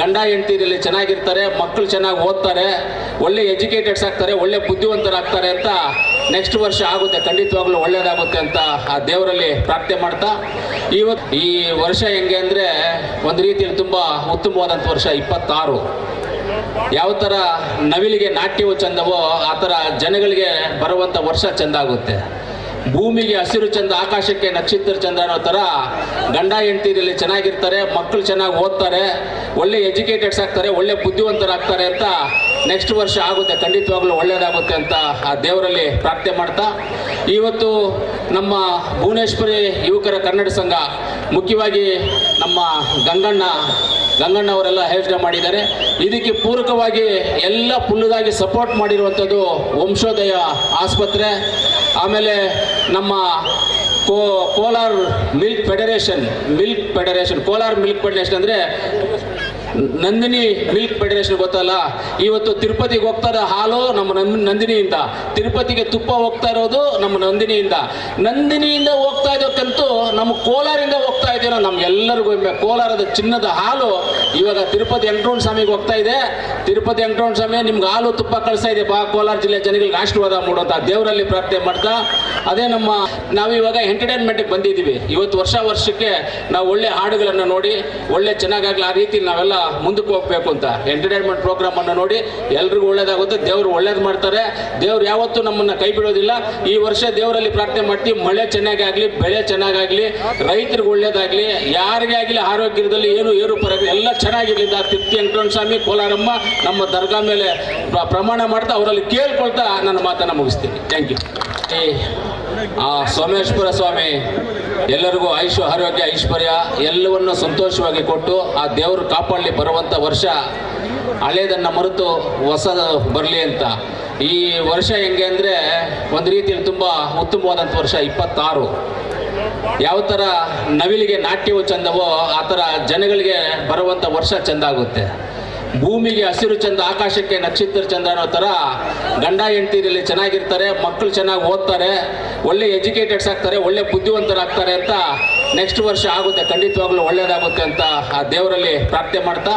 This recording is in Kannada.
ಗಂಡ ಹೆಂಡತಿರಲ್ಲಿ ಚೆನ್ನಾಗಿರ್ತಾರೆ ಮಕ್ಕಳು ಚೆನ್ನಾಗಿ ಓದ್ತಾರೆ, ಒಳ್ಳೆ ಎಜುಕೇಟೆಡ್ಸ್ ಆಗ್ತಾರೆ, ಒಳ್ಳೆ ಬುದ್ಧಿವಂತರಾಗ್ತಾರೆ ಅಂತ ನೆಕ್ಸ್ಟ್ ವರ್ಷ ಆಗುತ್ತೆ. ಖಂಡಿತವಾಗ್ಲೂ ಒಳ್ಳೇದಾಗುತ್ತೆ ಅಂತ ಆ ದೇವರಲ್ಲಿ ಪ್ರಾರ್ಥನೆ ಮಾಡ್ತಾ ಇವತ್ತು ಈ ವರ್ಷ ಹೆಂಗೆ ಅಂದರೆ ಒಂದು ರೀತಿಯಲ್ಲಿ ತುಂಬ ಉತ್ತಮವಾದಂಥ ವರ್ಷ ಇಪ್ಪತ್ತಾರು. ಯಾವ ಥರ ನವಿಲಿಗೆ ನಾಟ್ಯವು ಚಂದವೋ, ಆ ಥರ ಜನಗಳಿಗೆ ಬರುವಂಥ ವರ್ಷ ಚಂದ ಆಗುತ್ತೆ ಭೂಮಿಗೆ ಹಸಿರು ಚಂದ, ಆಕಾಶಕ್ಕೆ ನಕ್ಷತ್ರ ಚಂದ ಅನ್ನೋ ಥರ ಗಂಡ ಹೆಂಡತಿರಲ್ಲಿ ಚೆನ್ನಾಗಿರ್ತಾರೆ ಮಕ್ಕಳು ಚೆನ್ನಾಗಿ ಓದ್ತಾರೆ, ಒಳ್ಳೆ ಎಜುಕೇಟೆಡ್ಸ್ ಆಗ್ತಾರೆ, ಒಳ್ಳೆ ಬುದ್ಧಿವಂತರಾಗ್ತಾರೆ ಅಂತ ನೆಕ್ಸ್ಟ್ ವರ್ಷ ಆಗುತ್ತೆ. ಖಂಡಿತವಾಗ್ಲೂ ಒಳ್ಳೇದಾಗುತ್ತೆ ಅಂತ ಆ ದೇವರಲ್ಲಿ ಪ್ರಾರ್ಥನೆ ಮಾಡ್ತಾ. ಇವತ್ತು ನಮ್ಮ ಭುವನೇಶ್ವರಿ ಯುವಕರ ಕನ್ನಡ ಸಂಘ, ಮುಖ್ಯವಾಗಿ ನಮ್ಮ ಗಂಗಣ್ಣ ಗಂಗಣ್ಣ ಅವರೆಲ್ಲ ಯೋಚನೆ ಮಾಡಿದ್ದಾರೆ. ಇದಕ್ಕೆ ಪೂರಕವಾಗಿ ಎಲ್ಲ ಪುಲ್ಲುದಾಗಿ ಸಪೋರ್ಟ್ ಮಾಡಿರುವಂಥದ್ದು ವಂಶೋದಯ ಆಸ್ಪತ್ರೆ. ಆಮೇಲೆ ನಮ್ಮ ಕೋ, Kolar milk federation milk federation Kolar milk federation ಅಂದರೆ ನಂದಿನಿ ಮಿಲ್ಕ್ ಫೆಡರೇಷನ್ ಗೊತ್ತಲ್ಲ? ಇವತ್ತು ತಿರುಪತಿಗೆ ಹೋಗ್ತಾ ಇರೋ ಹಾಲು ನಮ್ಮ ನಂದಿನಿಯಿಂದ. ತಿರುಪತಿಗೆ ತುಪ್ಪ ಹೋಗ್ತಾ ಇರೋದು ನಮ್ಮ ನಂದಿನಿಯಿಂದ. ನಂದಿನಿಯಿಂದ ಹೋಗ್ತಾ ಇದ್ದಕ್ಕಂತೂ ನಮ್ಮ ಕೋಲಾರಿಂದ ಹೋಗ್ತಾ ಇದೆಯೋ ನಮ್ಗೆಲ್ಲರಿಗೂ ಕೋಲಾರದ ಚಿನ್ನದ ಹಾಲು ಇವಾಗ ತಿರುಪತಿ ವೆಂಕಟರಮಣ ಸ್ವಾಮಿಗೆ ಹೋಗ್ತಾ ಇದೆ. ತಿರುಪತಿ ವೆಂಕಟರಮಣ ಸ್ವಾಮಿ, ನಿಮ್ಗೆ ಹಾಲು ತುಪ್ಪ ಕಳಿಸ್ತಾ ಇದೆ. ಬಾ, ಕೋಲಾರ ಜಿಲ್ಲೆ ಜನಗಳಿಗೆ ಆಶೀರ್ವಾದ ಮೂಡುವಂತ ದೇವರಲ್ಲಿ ಪ್ರಾರ್ಥನೆ ಮಾಡ್ತಾ. ಅದೇ ನಮ್ಮ, ನಾವು ಇವಾಗ ಎಂಟರ್ಟೈನ್ಮೆಂಟ್ಗೆ ಬಂದಿದ್ದೀವಿ. ಇವತ್ತು ವರ್ಷ ವರ್ಷಕ್ಕೆ ನಾವು ಒಳ್ಳೆ ಹಾಡುಗಳನ್ನು ನೋಡಿ, ಒಳ್ಳೆ ಚೆನ್ನಾಗಾಗಲಿ ಆ ರೀತಿ ನಾವೆಲ್ಲ ಮುಂದಕ್ಕೆ ಹೋಗ್ಬೇಕು ಅಂತ. ಎಂಟರ್ಟೈನ್ಮೆಂಟ್ ಪ್ರೋಗ್ರಾಮ್ ಅನ್ನು ನೋಡಿ ಎಲ್ರಿಗೂ ಒಳ್ಳೇದಾಗುತ್ತೆ. ದೇವರು ಒಳ್ಳೇದು ಮಾಡ್ತಾರೆ. ದೇವ್ರು ಯಾವತ್ತೂ ನಮ್ಮನ್ನ ಕೈ ಬಿಡೋದಿಲ್ಲ. ಈ ವರ್ಷ ದೇವರಲ್ಲಿ ಪ್ರಾರ್ಥನೆ ಮಾಡ್ತೀವಿ. ಮಳೆ ಚೆನ್ನಾಗಾಗ್ಲಿ, ಬೆಳೆ ಚೆನ್ನಾಗಾಗ್ಲಿ, ರೈತರಿಗೆ ಒಳ್ಳೇದಾಗ್ಲಿ, ಯಾರಿಗೆ ಆಗಲಿ ಆರೋಗ್ಯದಲ್ಲಿ ಏನು ಏರು ಪರವಾಗಿ ಎಲ್ಲ ಚೆನ್ನಾಗಿರ್ಲಿ ಅಂತ ತಿಪ್ತಿ ವೆಂಕಟರಮಣ ಸ್ವಾಮಿ, ಕೋಲಾರಮ್ಮ ನಮ್ಮ ದರ್ಗಾ ಮೇಲೆ ಪ್ರ- ಪ್ರಮಾಣ ಮಾಡ್ತಾ ಅವರಲ್ಲಿ ಕೇಳ್ಕೊಳ್ತಾ ನನ್ನ ಮಾತನ್ನು ಮುಗಿಸ್ತೀನಿ. ಥ್ಯಾಂಕ್ ಯು ಆ ಸೋಮೇಶ್ವರ ಸ್ವಾಮಿ, ಎಲ್ಲರಿಗೂ ಆಯುಷು ಆರೋಗ್ಯ, ಐಶ್ವರ್ಯ ಎಲ್ಲವನ್ನು ಸಂತೋಷವಾಗಿ ಕೊಟ್ಟು ಆ ದೇವರು ಕಾಪಾಡಲಿ ಬರುವಂಥ ವರ್ಷ ಹಳೇದನ್ನು ಮರೆತು ಹೊಸ ಬರಲಿ ಅಂತ. ಈ ವರ್ಷ ಹೆಂಗೆ ಅಂದರೆ ಒಂದು ರೀತಿಯಲ್ಲಿ ತುಂಬ ಉತ್ತಮವಾದಂಥ ವರ್ಷ ಇಪ್ಪತ್ತಾರು. ಯಾವ ಥರ ನವಿಲಿಗೆ ನಾಟ್ಯವು ಚೆಂದವೋ ಆ ಥರ ಜನಗಳಿಗೆ ಬರುವಂಥ ವರ್ಷ ಚಂದ ಆಗುತ್ತೆ ಭೂಮಿಗೆ ಹಸಿರು ಚಂದ, ಆಕಾಶಕ್ಕೆ ನಕ್ಷತ್ರ ಚಂದ ಅನ್ನೋ ಥರ ಗಂಡ ಹೆಂಡತಿರಲ್ಲಿ ಚೆನ್ನಾಗಿರ್ತಾರೆ ಮಕ್ಕಳು ಚೆನ್ನಾಗಿ ಓದ್ತಾರೆ, ಒಳ್ಳೆ ಎಜುಕೇಟೆಡ್ಸ್ ಆಗ್ತಾರೆ, ಒಳ್ಳೆ ಬುದ್ಧಿವಂತರಾಗ್ತಾರೆ ಅಂತ ನೆಕ್ಸ್ಟ್ ವರ್ಷ ಆಗುತ್ತೆ. ಖಂಡಿತವಾಗ್ಲೂ ಒಳ್ಳೇದಾಗುತ್ತೆ ಅಂತ ಆ ದೇವರಲ್ಲಿ ಪ್ರಾರ್ಥನೆ ಮಾಡ್ತಾ